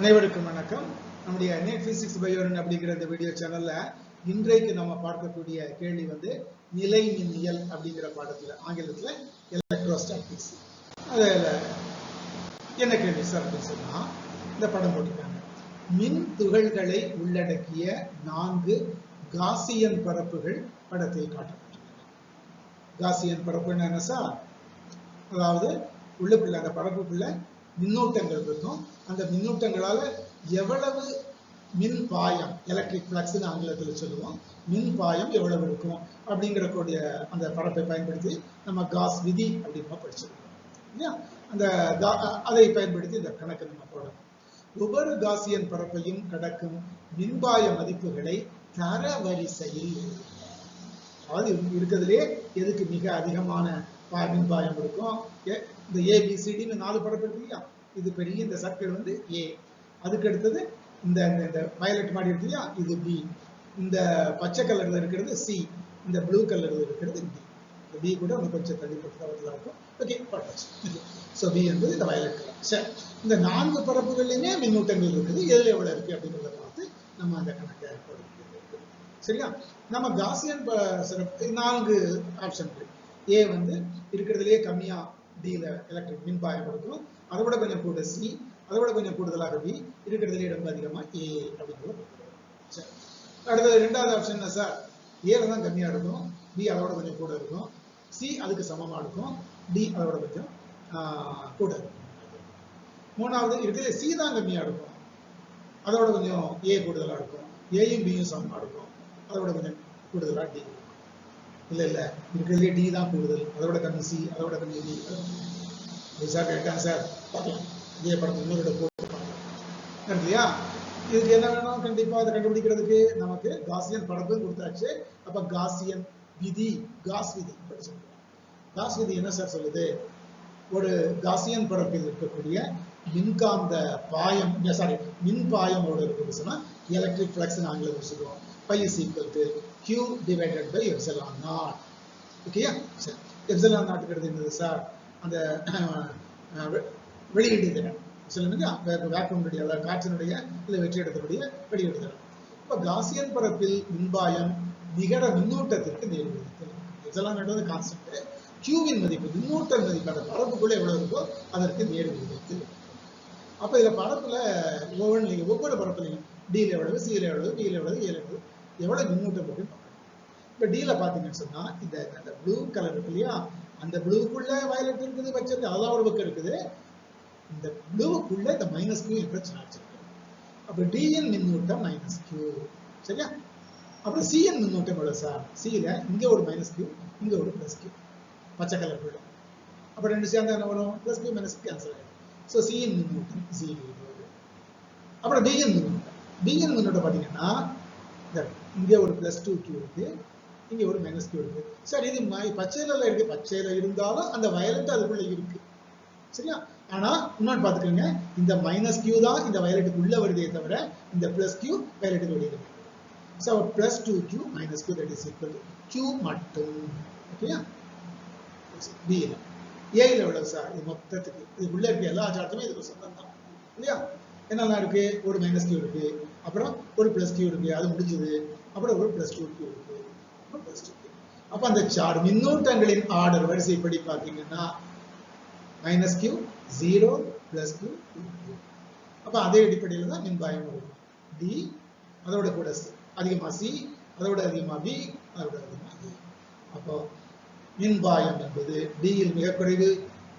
அனைவருக்கும் வணக்கம். நம்முடைய நெட் பிசிக்ஸ் பயோரன் அப்படிங்கிற இந்த வீடியோ சேனல்ல இன்றைக்கு நம்ம பார்க்கக்கூடிய கேள்வி வந்து நிலை மின்னியல் அப்படிங்கிற பாடத்துல ஆங்கிலத்துல எலக்ட்ரோஸ்டாட்டிக்ஸ் அதில் என்ன கேள்வி சார் அப்படின்னு சொன்னா இந்த படம் போட்டிருக்காங்க. மின் துகள்களை உள்ளடக்கிய நான்கு காசியன் பரப்புகள் படத்தில் காட்டப்பட்டுள்ளன. காசியன் பரப்புன்னு என்ன சார் அதாவது உள்ளுக்குள்ள அந்த பரப்புக்குள்ள மின்னூட்டங்கள் இருக்கும். அந்த மின்னூட்டங்களால எவ்வளவு மின் பாயம் எலக்ட்ரிக் பிளக்ஸ்னு ஆங்கிலத்தில் சொல்லுவோம். மின் பாயம் எவ்வளவு இருக்கும்? அப்படிங்கிறக்கூடிய அந்த படத்தை பயன்படுத்தி நம்ம காஸ் விதி அப்படின்னு படிச்சிருக்கோம். இல்லையா? அந்த அதை பயன்படுத்தி இந்த கணக்கு நம்ம போடணும். ஒவ்வொரு காசியன் பரப்பையும் கடக்கும் மின்பாய மதிப்புகளை தரவரிசையில் எழுதுகிறோம். அதாவது இருக்கிறதுலே எதுக்கு மிக அதிகமான பா- பாயம் இருக்கும் ஏ- இந்த ஏபிசிடின்னு நாலு படம் இருக்கு இல்லையா இது பெரிய இந்த சர்க்கிள் வந்து ஏ அதுக்கு அடுத்தது இந்த இந்த- இந்த வயலட் மாடி இருக்கு இல்லையா? இது பி இந்த பச்சை கலர்ல இருக்கிறது சி இந்த ப்ளூ கலர்ல இருக்கிறது டி இந்த பி கூட வந்து கொஞ்சம் தள்ளிப்பட்டதாக இருக்கும். ஓகே ஸோ பி என்பது இந்த வயலட் கலர் சரி. இந்த நான்கு பரப்புகள்லையுமே மின்னூட்டங்கள் இருக்குது. எதில் எவ்வளோ இருக்கு அப்படிங்கிறத பார்த்து நம்ம அந்த கணக்கை போட சரியா? நம்ம காசியன் ப- சிறப்பு நான்கு ஆப்ஷன்கள் ஏ வந்து இருக்கிறதுலயே கம்மியா டில எலக்ட்ரிக் மின்பாயம் கொடுக்கும் அதை விட கொஞ்சம் கூட சி அதை விட கொஞ்சம் கூடுதலாக பி இருக்கிறதுலயே ரொம்ப அதிகமா ஏ அப்படிங்கிறது சரி. அடுத்தது ரெண்டாவது ஆப்ஷன் என்ன சார் ஏல தான் கம்மியா இருக்கும் பி அதோட கொஞ்சம் கூட இருக்கும் சி அதுக்கு சமமா இருக்கும் டி அதோட கொஞ்சம் கூட இருக்கும் மூணாவது இருக்கிறதுல சி தான் கம்மியா இருக்கும் அதோட கொஞ்சம் ஏ கூடுதலா இருக்கும் ஏயும் பியும் சமமா இருக்கும் அதோட கொஞ்சம் கூடுதலா டி இல்ல இல்ல. இருக்கிறதுலே டி தான் கூடுதல். அதோட கம்மி சி அதோட கம்மி டி சார் கேட்டாங்க சார் பார்க்கலாம். இதே படத்தை இன்னொரு போட்டு இல்லையா இதுக்கு என்ன வேணும்? கண்டிப்பா அதை கண்டுபிடிக்கிறதுக்கு நமக்கு காசியன் படத்தும் கொடுத்தாச்சு. அப்ப காசியன் விதி காஸ் விதி படிச்சிருக்கோம் காஸ் விதி என்ன சார் சொல்லுது? ஒரு காசியன் படத்தில் இருக்கக்கூடிய மின்காந்த பாயம் சாரி மின் பாயமோட இருக்குது எலக்ட்ரிக் ஃபிளக்ஸ் ஆங்கிலம் சொல்லுவோம். Phi is equal to Q divided by epsilon naught ஓகேயா சரி எப்சலான் நாட்டுக்கிறது என்னது சார் அந்த வெ- வெளியீடு திறன் சொல்லுங்க வேப்பனுடைய அதாவது காற்றினுடைய இல்லை வெற்றிடத்தினுடைய வெளியீடு திறன் இப்போ காசியன் பரப்பில் மின்பாயம் நிகர மின்னூட்டத்திற்கு நேர்விகிதத்தில் எப்சலான் நாட் வந்து கான்ஸ்டன்ட் கியூவின் மதிப்பு மின்னூட்ட மதிப்பு. அந்த பரப்புக்குள்ள எவ்வளவு இருக்கோ அதற்கு நேர் விகிதத்தில் அப்போ இதில் பரப்பில் ஒவ்வொரு ஒவ்வொரு பரப்புலையும் டியில் எவ்வளவு சியில் எவ்வளவு பியில் எவ்வளவு e ஏல எவ்வளவு எவ்வளவு மின்னூட்டம் இருக்குன்னு பார்க்கணும். இப்ப டீல பாத்தீங்கன்னு சொன்னா இந்த அந்த ப்ளூ கலர் இருக்கு இல்லையா? அந்த ப்ளூக்குள்ள வயலட் இருக்குது வச்சிருக்கு அதெல்லாம் ஒரு பக்கம் இருக்குது. இந்த ப்ளூவுக்குள்ள இந்த மைனஸ் கியூ என்ற சார்ஜ் இருக்கு அப்ப டிஎன் மின்னூட்டம் மைனஸ் கியூ சரியா? அப்புறம் சிஎன் மின்னூட்டம் எவ்வளவு சார் சில இங்க ஒரு மைனஸ் கியூ இங்க ஒரு பிளஸ் கியூ பச்சை கலர் போயிடும் அப்ப ரெண்டு சேர்ந்தா என்ன வரும்? பிளஸ் கியூ மைனஸ் கேன்சல் ஆயிடும். ஸோ சிஎன் மின்னூட்டம் ஜீரோ அப்புறம் டிஎன் மின்னூட்டம் டிஎன் மின்னூட்டம் பார்த்தீங்கன்னா இங்கே ஒரு பிளஸ் டூ கியூ இருக்கு. இங்கே ஒரு மைனஸ் கியூ இருக்கு. சார் இது பச்சையில இருக்கு. பச்சையில இருந்தாலும் அந்த வயலட் அதுக்குள்ள இருக்கு. சரியா? ஆனா இன்னொன்று பார்த்துக்கோங்க. இந்த மைனஸ் கியூ தான் இந்த வயலட்டுக்கு உள்ள வருதே தவிர இந்த பிளஸ் கியூ வயலட்டுக்கு வெளியே இருக்கு so plus two Q minus Q that is equal Q மட்டும். ஓகேயா பியில் ஏயில் எவ்வளவு சார் இது மொத்தத்துக்கு. இது உள்ள இருக்க எல்லா சார்ஜுமே இதுக்கு சொந்தம் தான் இல்லையா? என்னெல்லாம் இருக்கு? ஒரு மைனஸ் கியூ இருக்கு. அப்புறம் ஒரு பிளஸ் கியூ இருக்கு அது முடிஞ்சது. அப்புறம் ஒரு பிளஸ் டூ கியூ இருக்கு. அப்புறம் பிளஸ் டூ அப்ப அந்த சார் மின்னூட்டங்களின் ஆர்டர் வரிசைப்படி பார்த்தீங்கன்னா minus Q zero plus Q அப்போ அப்ப அதே அடிப்படையில் தான் மின்பாயம் வரும். டி அதோட கூட அதிகமாக அதிகமா சி அதோட அதிகமா பி அதோட அதிகமா ஏ அப்போ மின்பாயம் என்பது டியில் மிக குறைவு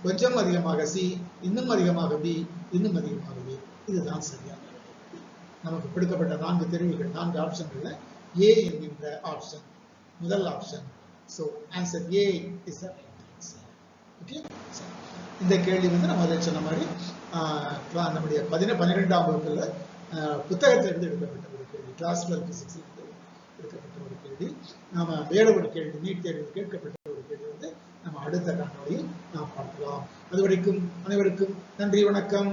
கொஞ்சம் அதிகமாக சி இன்னும் அதிகமாக பி இன்னும் அதிகமாக ஏ இதுதான் சரியான நமக்கு கொடுக்கப்பட்ட நான்கு தெரிவுகள் நான்கு ஆப்ஷன்கள்ல ஏ என்கின்ற ஆப்ஷன் முதல் option so answer A is okay இந்த கேள்வி வந்து நம்ம அதை சொன்ன மாதிரி நம்முடைய பதின பன்னிரெண்டாம் வகுப்பில் புத்தகத்திலிருந்து எடுக்கப்பட்ட ஒரு கேள்வி கிளாஸ் டுவெல் எடுக்கப்பட்ட ஒரு கேள்வி. நாம் வேற ஒரு கேள்வி நீட் தேர்வு கேட்கப்பட்ட ஒரு கேள்வி வந்து நம்ம அடுத்த காணொலியில் நாம் பார்க்கலாம். அதுவரைக்கும் அனைவருக்கும் நன்றி வணக்கம்.